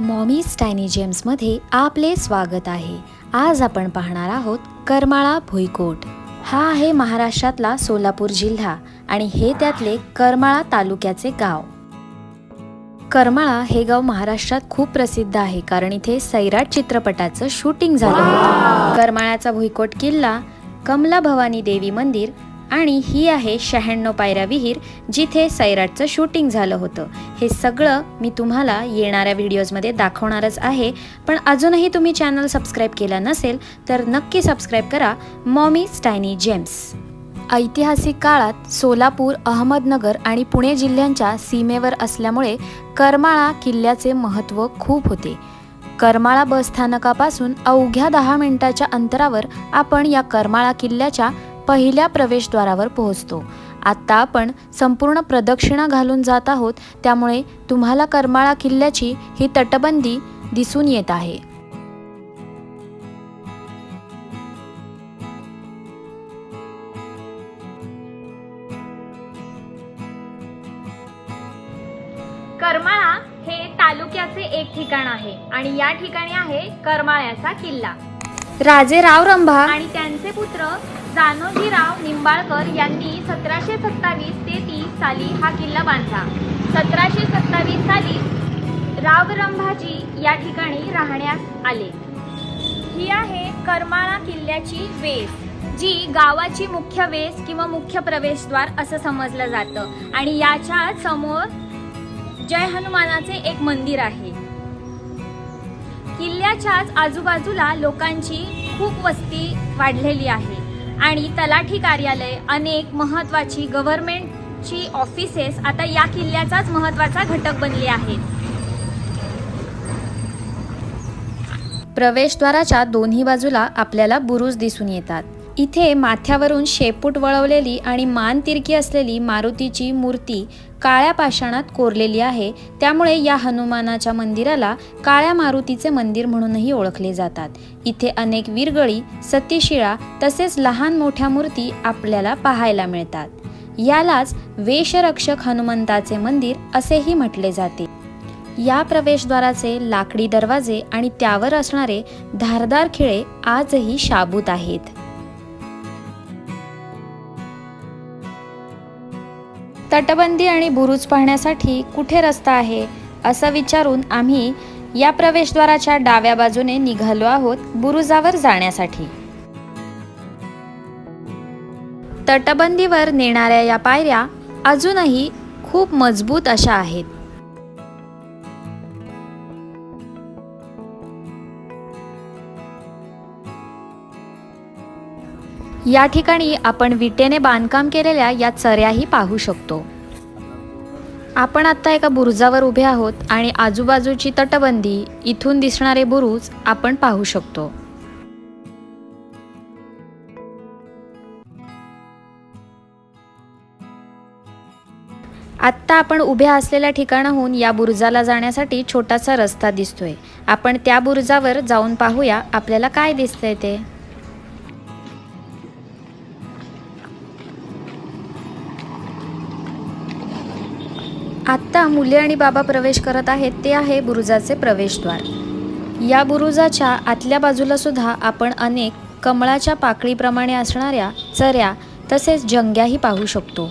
Mommies tiny जेम्समध्ये आपले स्वागत आहे. आज आपण पाहणार आहोत करमाळा भुईकोट. हा आहे महाराष्ट्रातला सोलापूर जिल्हा आणि हे त्यातले करमाळा तालुक्याचे गाव. करमाळा हे गाव महाराष्ट्रात खूप प्रसिद्ध आहे कारण इथे सैराट चित्रपटाचं शूटिंग झालं होतं. करमाळ्याचा भुईकोट किल्ला कमला भवानी देवी मंदिर आणि ही आहे शहाण्णव पायऱ्या विहीर जिथे सैराटचं शूटिंग झालं होतं. हे सगळं मी तुम्हाला येणाऱ्या व्हिडिओजमध्ये दाखवणारच आहे. पण अजूनही तुम्ही चॅनल सबस्क्राईब केला नसेल तर नक्की सबस्क्राईब करा. मॉमी स्टायनी जेम्स. ऐतिहासिक काळात सोलापूर अहमदनगर आणि पुणे जिल्ह्यांच्या सीमेवर असल्यामुळे करमाळा किल्ल्याचे महत्त्व खूप होते. करमाळा बस स्थानकापासून अवघ्या दहा मिनिटाच्या अंतरावर आपण या करमाळा किल्ल्याच्या पहिल्या प्रवेशद्वारावर पोहोचतो. आत्ता आपण संपूर्ण प्रदक्षिणा घालून जात आहोत त्यामुळे तुम्हाला करमाळा किल्ल्याची ही तटबंदी दिसून येत आहे. करमाळा हे तालुक्याचे एक ठिकाण आहे आणि या ठिकाणी आहे करमाळ्याचा किल्ला. राजे राव रंभा आणि त्यांचे पुत्र जानोजीराव निंबाळकर यांनी सतराशे सत्तावीस ते तीस साली हा किल्ला बांधला. सतराशे सत्तावीस साली रावरंभाजी या ठिकाणी राहण्यास आले. ही आहे करमाळा किल्ल्याची वेस जी गावाची मुख्य वेस किंवा मुख्य प्रवेशद्वार असं समजलं जातं. आणि याच्या समोर जय हनुमानाचे एक मंदिर आहे. किल्ल्याच्याच आजूबाजूला लोकांची खूप वस्ती वाढलेली आहे. आणि तलाठी कार्यालय अनेक महत्वाची गव्हर्नमेंटची ऑफिसेस आता या किल्ल्याचाच महत्त्वाचा घटक बनले आहेत. प्रवेशद्वाराच्या दोन्ही बाजूला आपल्याला बुरुज दिसून येतात. इथे माथ्यावरून शेपूट वळवलेली आणि मान तिरकी असलेली मारुतीची मूर्ती काळ्या पाषाणात कोरलेली आहे. त्यामुळे या हनुमानाच्या मंदिराला काळ्या मारुतीचे मंदिर म्हणूनही ओळखले जातात. इथे अनेक विरगळी सतीशिळा तसेच लहान मोठ्या मूर्ती आपल्याला पाहायला मिळतात. यालाच वेशरक्षक हनुमंताचे मंदिर असेही म्हटले जाते. या प्रवेशद्वाराचे लाकडी दरवाजे आणि त्यावर असणारे धारदार खिळे आजही शाबूत आहेत. तटबंदी आणि बुरुज पाहण्यासाठी कुठे रस्ता आहे असं विचारून आम्ही या प्रवेशद्वाराच्या डाव्या बाजूने निघालो आहोत बुरुजावर जाण्यासाठी. तटबंदीवर नेणाऱ्या या पायऱ्या अजूनही खूप मजबूत अशा आहेत. या ठिकाणी आपण विटेने बांधकाम केलेल्या या चऱ्याही पाहू शकतो. आपण आत्ता एका बुरुजावर उभे आहोत आणि आजूबाजूची तटबंदी इथून दिसणारे बुरुज आपण पाहू शकतो. आत्ता आपण उभ्या असलेल्या ठिकाणाहून या बुरुजाला जाण्यासाठी छोटासा रस्ता दिसतोय. आपण त्या बुरुजावर जाऊन पाहूया आपल्याला काय दिसतंय ते. आत्ता मुले आणि बाबा प्रवेश करत आहेत ते आहे बुरुजाचे प्रवेशद्वार. या बुरुजाच्या आतल्या बाजूला सुद्धा आपण अनेक कमळाच्या पाकळीप्रमाणे असणाऱ्या चऱ्या तसेच जंग्याही पाहू शकतो.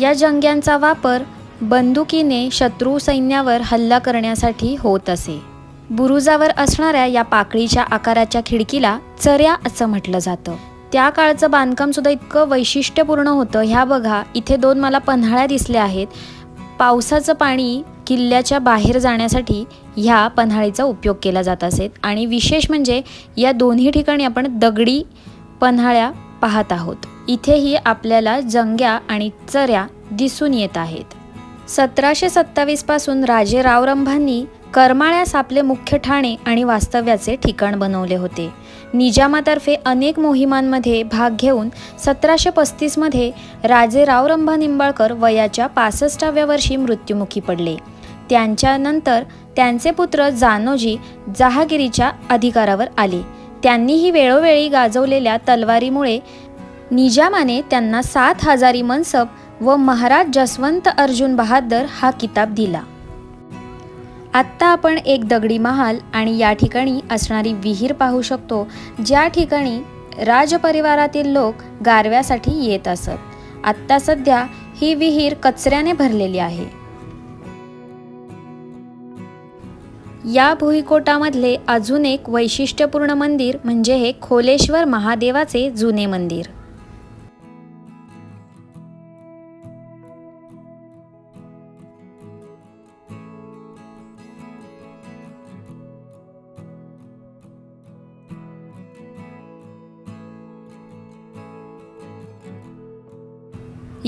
या जंग्यांचा वापर बंदुकीने शत्रू सैन्यावर हल्ला करण्यासाठी होत असे. बुरुजावर असणाऱ्या या पाकळीच्या आकाराच्या खिडकीला चऱ्या असं म्हटलं जातं. त्या काळचं बांधकाम सुद्धा इतकं वैशिष्ट्यपूर्ण होतं ह्या बघा इथे दोन मला पन्हाळ्या दिसल्या आहेत. पावसाचं पाणी किल्ल्याच्या बाहेर जाण्यासाठी ह्या पन्हाळीचा उपयोग केला जात असेल. आणि विशेष म्हणजे या दोन्ही ठिकाणी आपण दगडी पन्हाळ्या पाहत आहोत. इथेही आपल्याला जंग्या आणि चऱ्या दिसून येत आहेत. सतराशे सत्तावीसपासून राजे रावरंभांनी करमाळ्यास आपले मुख्य ठाणे आणि वास्तव्याचे ठिकाण बनवले होते. निजामातर्फे अनेक मोहिमांमध्ये भाग घेऊन सतराशे पस्तीसमध्ये राजे रावरंभा निंबाळकर वयाच्या पासष्टाव्या वर्षी मृत्युमुखी पडले. त्यांच्यानंतर त्यांचे पुत्र जानोजी जहागिरीच्या अधिकारावर आले. त्यांनीही वेळोवेळी गाजवलेल्या तलवारीमुळे निजामाने त्यांना सात हजारी मनसब व महाराज जसवंत अर्जुन बहादर हा किताब दिला. आत्ता आपण एक दगडी महाल आणि या ठिकाणी असणारी विहीर पाहू शकतो ज्या ठिकाणी राजपरिवारातील लोक गारव्यासाठी येत असत. आत्ता सध्या ही विहीर कचऱ्याने भरलेली आहे. या भुईकोटामधले अजून एक वैशिष्ट्यपूर्ण मंदिर म्हणजे हे खोलेश्वर महादेवाचे जुने मंदिर.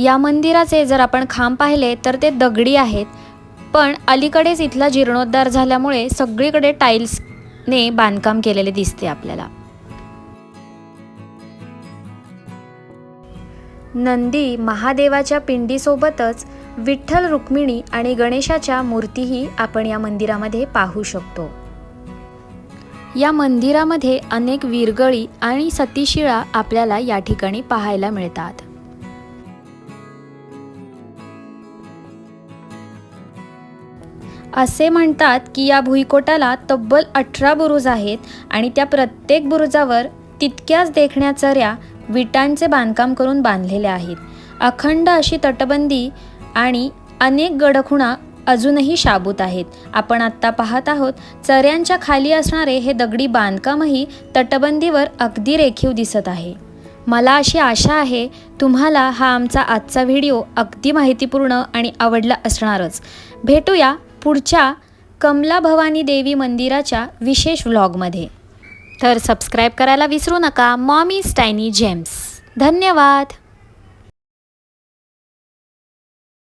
या मंदिराचे जर आपण खांब पाहिले तर ते दगडी आहेत. पण अलीकडेच इथला जीर्णोद्धार झाल्यामुळे सगळीकडे टाईल्सने बांधकाम केलेले दिसते आपल्याला. नंदी महादेवाच्या पिंडीसोबतच विठ्ठल रुक्मिणी आणि गणेशाच्या मूर्तीही आपण या मंदिरामध्ये पाहू शकतो. या मंदिरामध्ये अनेक विरगळी आणि सतीशिळा आपल्याला या ठिकाणी पाहायला मिळतात. असे म्हणतात की या भुईकोटाला तब्बल अठरा बुरुज आहेत आणि त्या प्रत्येक बुरुजावर तितक्याच देखण्या चऱ्या विटांचे बांधकाम करून बांधलेल्या आहेत. अखंड अशी तटबंदी आणि अनेक गडखुणा अजूनही शाबूत आहेत. आपण आत्ता पाहत आहोत चऱ्यांच्या खाली असणारे हे दगडी बांधकामही तटबंदीवर अगदी रेखीव दिसत आहे. मला अशी आशा आहे तुम्हाला हा आमचा आजचा व्हिडिओ अगदी माहितीपूर्ण आणि आवडला असणारच. भेटूया पुढच्या कमला भवानी देवी मंदिराच्या विशेष व्लॉगमध्ये. तर सबस्क्राईब करायला विसरू नका. मॉमी स्टायनी जेम्स धन्यवाद.